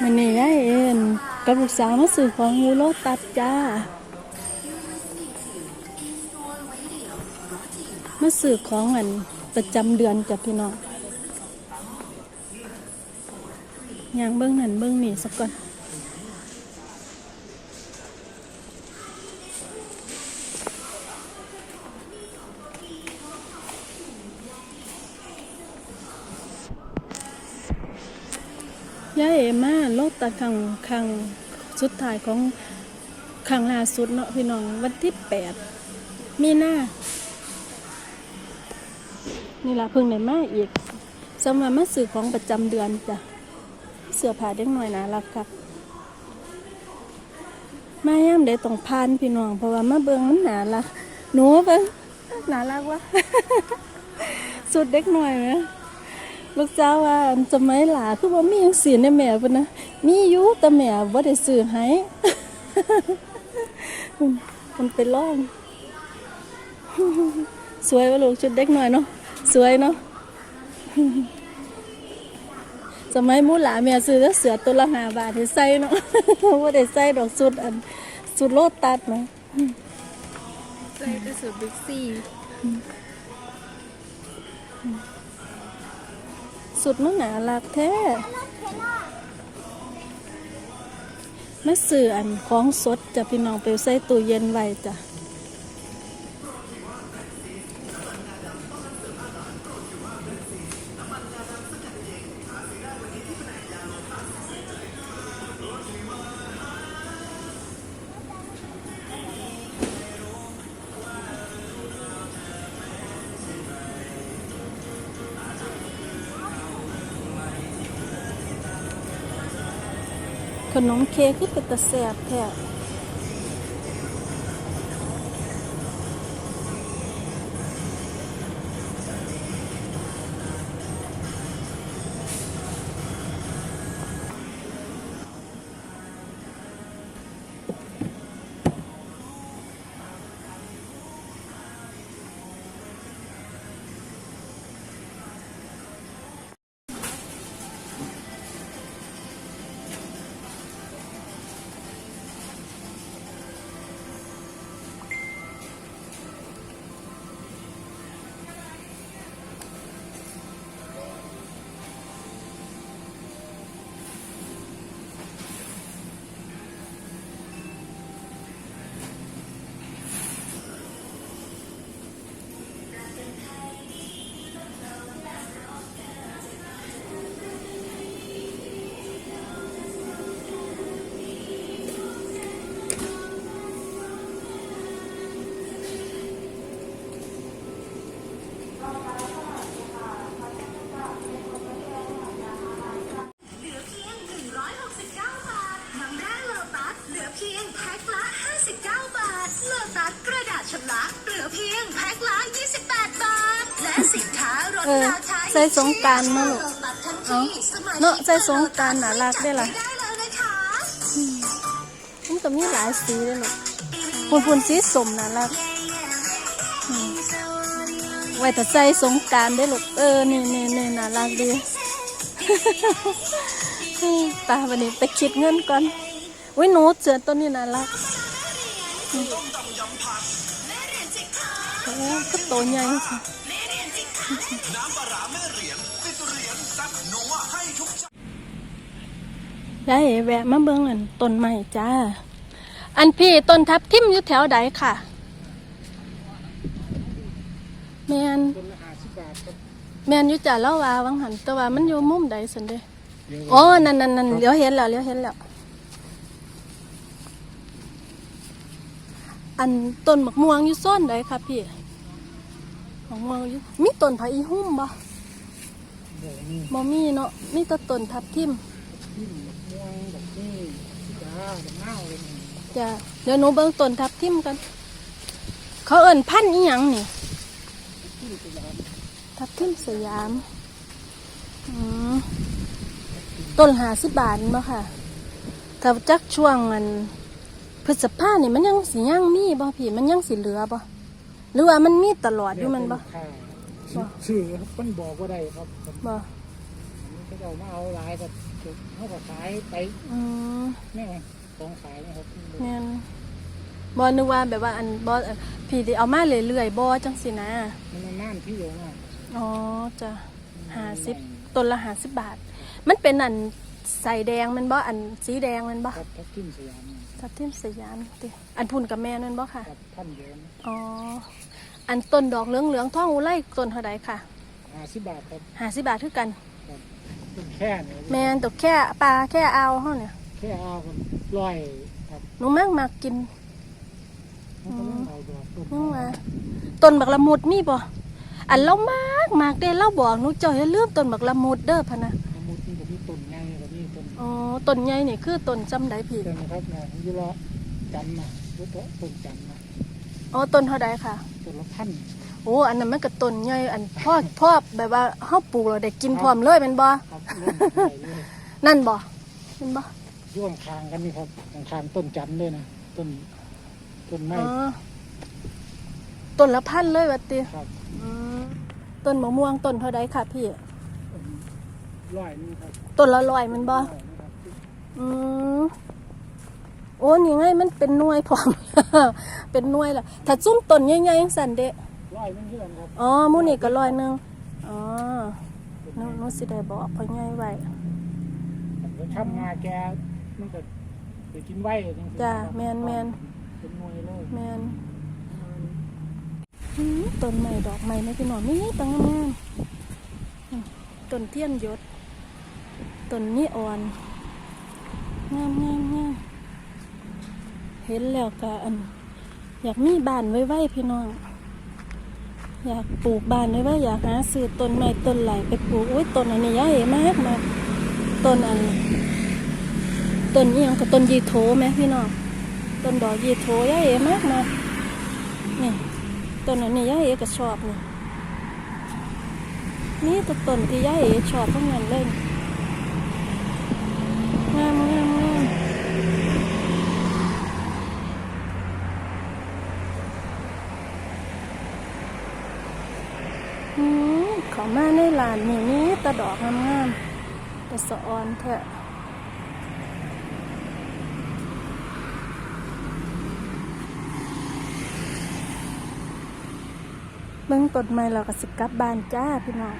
มันนี่ยายเอ็นกับลูกสาวมาสื่อของงูโรตัดจ้า มาสื่อของอันประจำเดือนจ้ะพี่น้องย่างเบื้องนั่นเบื้องนี่สักก่อน ยายเอมาโลดตาครั้งคังสุดท้ายของคังล่าสุดเนาะพี่น้องวันที่แปดมีหน้านี่ละเพิ่งได้มาอีกสำหรับมาสื่อของประจำเดือนจ้ะเสื้อผ้าเด็กหน่อยนะรักครับมาย่ำได้ต้องพานพี่น้อง เพราะว่ามาเบิงมันหนารักหนูเบิ่งหนารักวะสุดเด็กหน่อยไหม ลูกเจ้าว่าจะไม่หลาคือว่ามีหยังสีในแม่เพิ่นะมีอยู่แต่แม่บ่ได้ซื้อให้มันไปล่องสวยว่าลูกชุดเด็กหน่อยเนาะสวยเนาะสมัยหมูหลาแม่ซื้อแต่เสือตัวละหาบาทให้ใส่เนาะบ่าได้ใส่ดอกสุดอันสุดโลดตัดเนาะใส่แต่สูตรบิ๊กซี สุดมันหนารักแท้แม่ซื้ออันของสดจะพี่น้องไปใส่ตู้เย็นไว้จ้ะ ขนมเค้กคือเป็นตะแสบแท้ เออใส่สงกรารมาลูกเอาเนาะใส่สงกรารน่ารักได้อล่ะมันก็มีหลายสีเลยลูกปุ่นปุ่นๆสีสมน่ารักอืมไว้แต่ใส่สงกรารได้อลูกเออนี่นี่นี่น่ารักดีตาวันนี้ไปคิดเงินก่อนวิหนูเจอตัวนี้น่ารักอืมโอ้ก็โตใหญ่ สิยายเอ๋แวะมาเบิ่งอันต้นไม้จ้า อันพี่ต้นทับทิมอยู่แถวใดค่ะแมนแมนอยู่จ่าเล่าว่าวังหันแต่ว่ามันอยู่มุมใดสันเด้อ๋อนั่นนั่นนั่นเดี๋ยวเห็นแล้วเดี๋ยวเห็นแล้วอันต้นมะม่วงอยู่ส้นใดค่ะพี่ มะม่วงอยู่มีต้นพะอีหุ่มบ่บ่มีเนาะมีแต่ต้นทับทิมจ้ะเดี๋ยวหนูเบิ่งต้นทับทิมกัน เขาเอิ่นพันธุ์อีหยังนี่ทับทิมสยามอืมต้นหาสิบบาทบ่ค่ะ ถ้าจักช่วงอันพฤษภาเนี่ยมันยังสิยังมีบ่พี่มันยังสิเหลือบ่ หรือว่ามันมีตลอดอยู่มันบ่ชื่อครับมันบอกว่าได้ครับผมบ่ก็จะเอามาเอาหลายก็เขาก็ขายไปอืมแม่ของขายนะครับแม่นบ่นึกว่าแบบว่าอันบ่อันพี่สิเอามาเรื่อยๆบ่จังซี่นะมันน่านที่เดียวมากอ๋อจ้ะ50ต้นละ50บาท มันเป็นอัน ใส่แดงแมันบ่อันสีแดงแมันบ่ครับทับทิมสยามทับทิมสยามติอันพุ่นกับแม่นั่นบ่ค่ะครับท่านเดียวอ๋ออันต้นดอกเหลืองเหลืองๆท้องอุไรต้นเท่าไดค่ะห้าสิบบาทครับห้าสิบบาทคือกันครับเป็นแค่เนี่ยแมนตกแค่ปลาแค่เอาเฮาเนี่ยแค่เอากันร้อยครับหนูมากมากินมันก็ต้องเอาดอกต้นยังว่าต้นบักละมุดมีบ่อันเรามากมากเด้เราบอกหนูเจ้าอย่าลืมต้นบักละมุดเด้อพะนะ ละมุดนี่ก็มีต้นไงก็มี ต้นอ๋อต้นใหญ่นี่คือต้นจำไดพี่ต้นนะครับเนี่ยอยุละจันทร์นะยุละต้นจันทร์นะอ๋อต้นเท่าใดค่ะ ต้นละพันโอ้อันนั้นมันก็ต้นใหญ่อันพ่อพ่อแบบว่าเฮาปลูกแล้วได้กินพร้อมเลยแม่นบ่ครับร่วมใหญ่เลยนั่นบ่แม่นบ่ ร่วมคางกันนี่ครับคางต้นจันทร์ด้วยนะต้นต้นไม้ อ๋อต้นละพันเลยว่าติครับ อืมต้นมะม่วงต้นเท่าใดค่ะพี่ ร้อยนี่ครับต้นละร้อยแมันบ่ ร้อยนะครับ อืมโอ้นี่ไงมันเป็นหน่วยพร้อม เป็นหน่วยล่ะ ถ้าจุ้มต้นใหญ่ๆจังซั่นเด้ร้อยมันเพื่อนครับอ๋อหมู่นี่ก็ร้อยหนึงอ๋อหนูหนูสิได้บอกพ่อใหญ่ไว้ผมทำงานแกมันก็ไปกินไว้จริงๆจ้ะครับแม่นแม่น เป็นหน่วยเลยแม่นอืมต้นใหม่ดอกใหม่นะพี่น้องนี่ตังงามๆอืมต้นเทียนหยศต้นนี้อ่อน งามงามงามเห็นแล้วก็อัน อยากมีบ้านไว้ไว้พี่น้อง อยากปลูกบ้านไว้ไว้อยากหาซื้อต้นไม้ต้นไหลไปปลูกโอ้ยต้นอันนี้ใหญ่มากมาต้นอันต้นนี้ยังกับต้นยีโถไหมพี่น้องต้นดอกยีโถใหญ่มากมานี่ต้นอันนี้ยายเอก็ชอบนี่นี่ต้นที่ยายเอชอบทั้งนั้นเลยงามงามงามอืมเขอมานนี่นี่ตะดอกงามงามๆแต่สะออนแท้เบิ่งต้นไม้เราก็สิกลับบ้านจ้าพี่น้อง